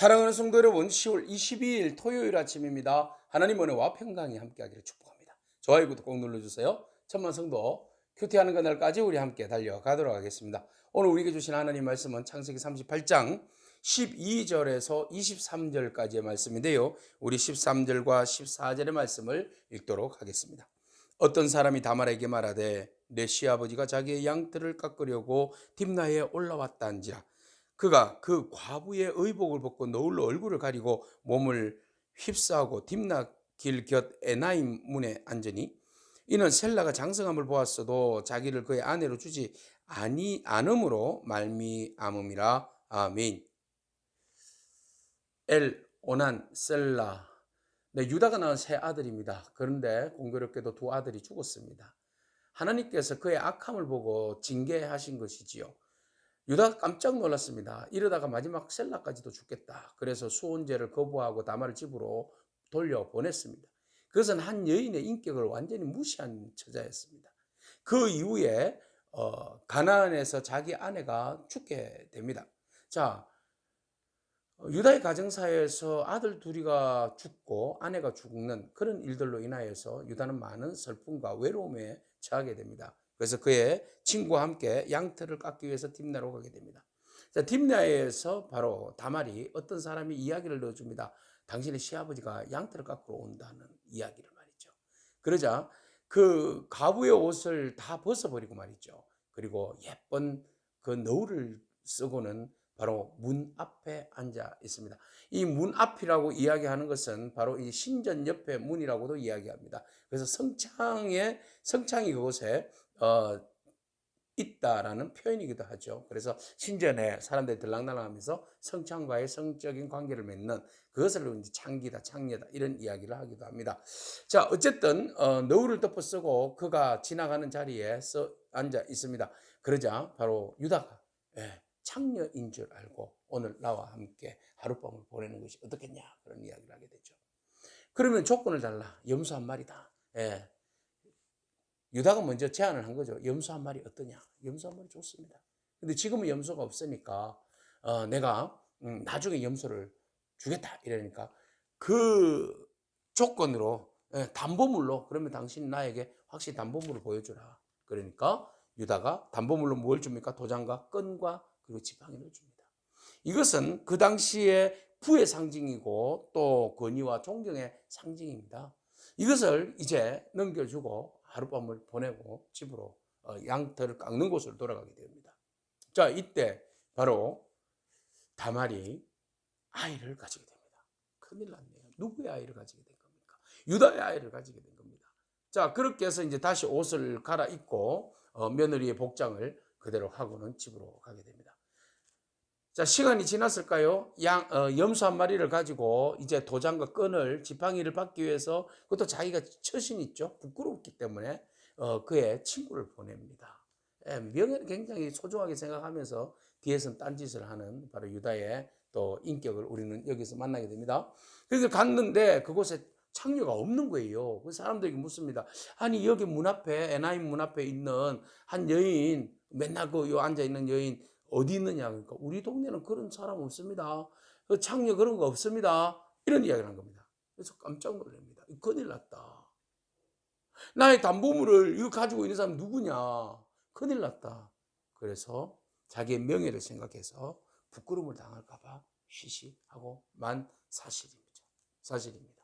사랑하는 성도 여러분, 10월 22일 토요일 아침입니다. 하나님 은혜와 평강이 함께하기를 축복합니다. 좋아요, 구독 꼭 눌러주세요. 천만 성도 큐티하는 그날까지 우리 함께 달려가도록 하겠습니다. 오늘 우리에게 주신 하나님 말씀은 창세기 38장 12절에서 23절까지의 말씀인데요. 우리 13절과 14절의 말씀을 읽도록 하겠습니다. 어떤 사람이 다말에게 말하되 내 시아버지가 자기의 양털을 깎으려고 딥나에 올라왔다는지라 그가 그 과부의 의복을 벗고 너울로 얼굴을 가리고 몸을 휩싸고 딥나 길 곁 에나임 문에 앉으니 이는 셀라가 장성함을 보았어도 자기를 그의 아내로 주지 아니 않음으로 말미암음이라 아멘. 엘 오난 셀라 네, 유다가 낳은 세 아들입니다. 그런데 공교롭게도 두 아들이 죽었습니다. 하나님께서 그의 악함을 보고 징계하신 것이지요. 유다가 깜짝 놀랐습니다. 이러다가 마지막 셀라까지도 죽겠다. 그래서 수혼제를 거부하고 다말을 집으로 돌려 보냈습니다. 그것은 한 여인의 인격을 완전히 무시한 처자였습니다. 그 이후에 어, 가나안에서 자기 아내가 죽게 됩니다. 자, 유다의 가정사에서 아들 둘이가 죽고 아내가 죽는 그런 일들로 인하여서 유다는 많은 슬픔과 외로움에 처하게 됩니다. 그래서 그의 친구와 함께 양털을 깎기 위해서 딥나로 가게 됩니다. 자, 딥나에서 바로 다말이 어떤 사람이 이야기를 넣어줍니다. 당신의 시아버지가 양털을 깎으러 온다는 이야기를 말이죠. 그러자 그 가부의 옷을 다 벗어버리고 말이죠. 그리고 예쁜 그 너울을 쓰고는 바로 문 앞에 앉아 있습니다. 이 문 앞이라고 이야기하는 것은 바로 이 신전 옆에 문이라고도 이야기합니다. 그래서 성창의 성창이 그곳에 어, 있다라는 표현이기도 하죠. 그래서 신전에 사람들이 들락날락하면서 성창과의 성적인 관계를 맺는 그것을 이제 창기다, 창녀다 이런 이야기를 하기도 합니다. 자, 어쨌든 어, 너울을 덮어 쓰고 그가 지나가는 자리에 서 앉아 있습니다. 그러자 바로 유다가 예, 창녀인 줄 알고 오늘 나와 함께 하룻밤을 보내는 것이 어떻겠냐 그런 이야기를 하게 되죠. 그러면 조건을 달라 염소 한 마리다. 예. 유다가 먼저 제안을 한 거죠. 염소 한 마리 어떠냐? 염소 한 마리 좋습니다. 근데 지금은 염소가 없으니까 어, 내가 음, 나중에 염소를 주겠다 이러니까 그 조건으로 예, 담보물로 그러면 당신 나에게 확실히 담보물을 보여주라. 그러니까 유다가 담보물로 뭘 줍니까? 도장과 끈과 그리고 지팡이를 줍니다. 이것은 그 당시에 부의 상징이고 또 권위와 존경의 상징입니다. 이것을 이제 넘겨주고 하룻밤을 보내고 집으로 어, 양털을 깎는 곳으로 돌아가게 됩니다. 자, 이때 바로 다말이 아이를 가지게 됩니다. 큰일 났네요. 누구의 아이를 가지게 된 겁니까? 유다의 아이를 가지게 된 겁니다. 자, 그렇게 해서 이제 다시 옷을 갈아입고 어, 며느리의 복장을 그대로 하고는 집으로 가게 됩니다. 자, 시간이 지났을까요? 양, 어, 염소 한 마리를 가지고 이제 도장과 끈을 지팡이를 받기 위해서 그것도 자기가 처신 있죠. 부끄럽기 때문에 어, 그의 친구를 보냅니다. 예, 명예를 굉장히 소중하게 생각하면서 뒤에서 딴짓을 하는 바로 유다의 또 인격을 우리는 여기서 만나게 됩니다. 그래서 갔는데 그곳에 창녀가 없는 거예요. 그 사람들에게 묻습니다. 아니 여기 문 앞에 에나임 문 앞에 있는 한 여인 맨날 그 요 앉아 있는 여인 어디 있느냐 그러니까 우리 동네는 그런 사람 없습니다. 그 창녀 그런 거 없습니다. 이런 이야기를 한 겁니다. 그래서 깜짝 놀랍니다. 큰일 났다. 나의 담보물을 이거 가지고 있는 사람 누구냐? 큰일 났다. 그래서 자기의 명예를 생각해서 부끄러움을 당할까봐 쉬쉬하고 만 사실입니다. 사실입니다.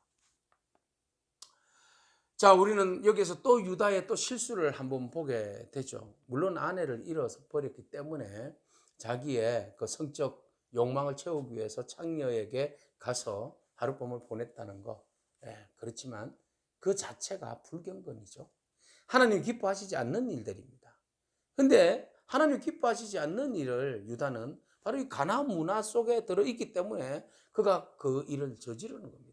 자, 우리는 여기서 또 유다의 또 실수를 한번 보게 되죠. 물론 아내를 잃어서 버렸기 때문에 자기의 그 성적 욕망을 채우기 위해서 창녀에게 가서 하룻밤을 보냈다는 거. 예, 그렇지만 그 자체가 불경건이죠. 하나님 기뻐하시지 않는 일들입니다. 근데 하나님 기뻐하시지 않는 일을 유다는 바로 이 가나안 문화 속에 들어있기 때문에 그가 그 일을 저지르는 겁니다.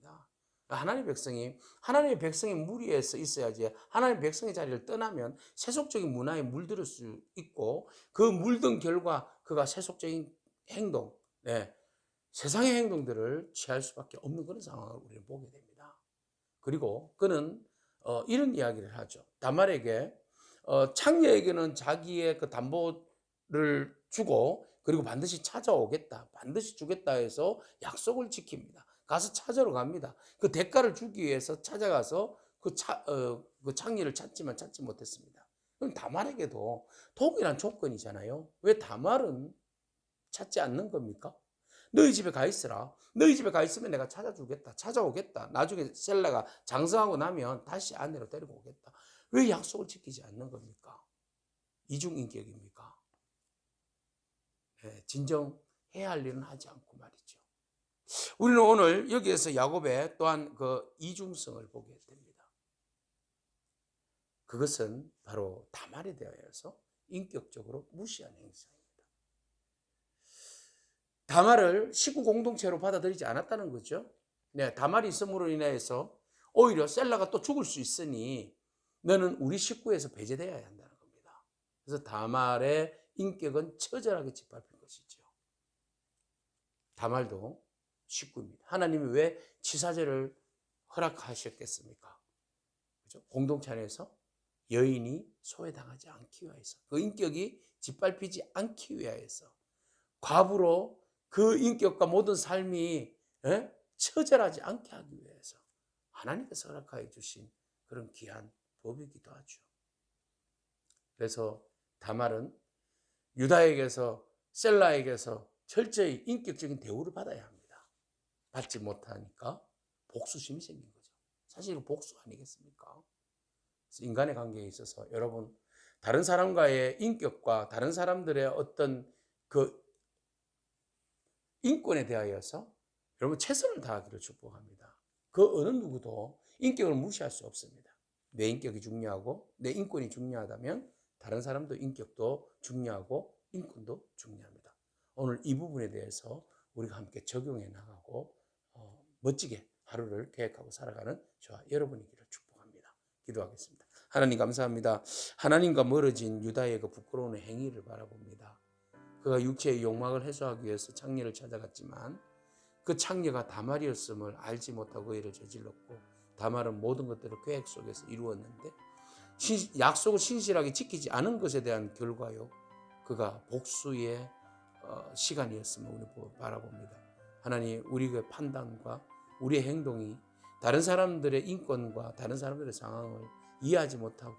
하나님의 백성이 하나님의 백성의 무리에서 있어야지 하나님의 백성의 자리를 떠나면 세속적인 문화에 물들을 수 있고 그 물든 결과 그가 세속적인 행동, 네, 세상의 행동들을 취할 수밖에 없는 그런 상황을 우리는 보게 됩니다. 그리고 그는 어, 이런 이야기를 하죠. 다말에게 어, 창녀에게는 자기의 그 담보를 주고 그리고 반드시 찾아오겠다. 반드시 주겠다 해서 약속을 지킵니다. 가서 찾으러 갑니다. 그 대가를 주기 위해서 찾아가서 그, 차, 어, 그 창리를 찾지만 찾지 못했습니다. 그럼 다말에게도 동일한 조건이잖아요. 왜 다말은 찾지 않는 겁니까? 너희 집에 가 있으라. 너희 집에 가 있으면 내가 찾아주겠다. 찾아오겠다. 나중에 셀라가 장성하고 나면 다시 아내로 데리고 오겠다. 왜 약속을 지키지 않는 겁니까? 이중인격입니까? 예, 진정 해야 할 일은 하지 않고 말이죠. 우리는 오늘 여기에서 야곱의 또한 그 이중성을 보게 됩니다. 그것은 바로 다말에 대하여서 인격적으로 무시한 행사입니다. 다말을 식구 공동체로 받아들이지 않았다는 거죠. 네, 다말이 있음으로 인해서 오히려 셀라가 또 죽을 수 있으니 너는 우리 식구에서 배제되어야 한다는 겁니다. 그래서 다말의 인격은 처절하게 짓밟힌 것이죠. 다말도 식구입니다. 하나님이 왜 치사제를 허락하셨겠습니까? 그죠? 공동체 안에서 여인이 소외당하지 않기 위해서 그 인격이 짓밟히지 않기 위해서 과부로 그 인격과 모든 삶이 예? 처절하지 않게 하기 위해서 하나님께서 허락하여 주신 그런 귀한 법이기도 하죠. 그래서 다말은 유다에게서 셀라에게서 철저히 인격적인 대우를 받아야 합니다. 받지 못하니까 복수심이 생긴 거죠. 사실 복수 아니겠습니까? 인간의 관계에 있어서 여러분 다른 사람과의 인격과 다른 사람들의 어떤 그 인권에 대하여서 여러분 최선을 다하기를 축복합니다. 그 어느 누구도 인격을 무시할 수 없습니다. 내 인격이 중요하고 내 인권이 중요하다면 다른 사람도 인격도 중요하고 인권도 중요합니다. 오늘 이 부분에 대해서 우리가 함께 적용해 나가고 어, 멋지게 하루를 계획하고 살아가는 저와 여러분이기를 축복합니다. 기도하겠습니다. 하나님 감사합니다. 하나님과 멀어진 유다의 그 부끄러운 행위를 바라봅니다. 그가 육체의 욕망을 해소하기 위해서 창녀를 찾아갔지만 그 창녀가 다말이었음을 알지 못하고 그 일을 저질렀고 다말은 모든 것들을 계획 속에서 이루었는데 신- 약속을 신실하게 지키지 않은 것에 대한 결과요. 그가 복수의 어, 시간이었음을 우리 보- 바라봅니다. 하나님 우리의 판단과 우리의 행동이 다른 사람들의 인권과 다른 사람들의 상황을 이해하지 못하고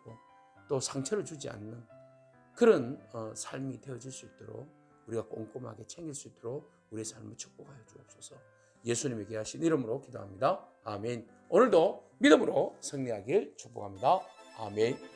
또 상처를 주지 않는 그런 어, 삶이 되어질 수 있도록 우리가 꼼꼼하게 챙길 수 있도록 우리의 삶을 축복하여 주옵소서. 예수님의 귀하신 이름으로 기도합니다. 아멘. 오늘도 믿음으로 승리하길 축복합니다. 아멘.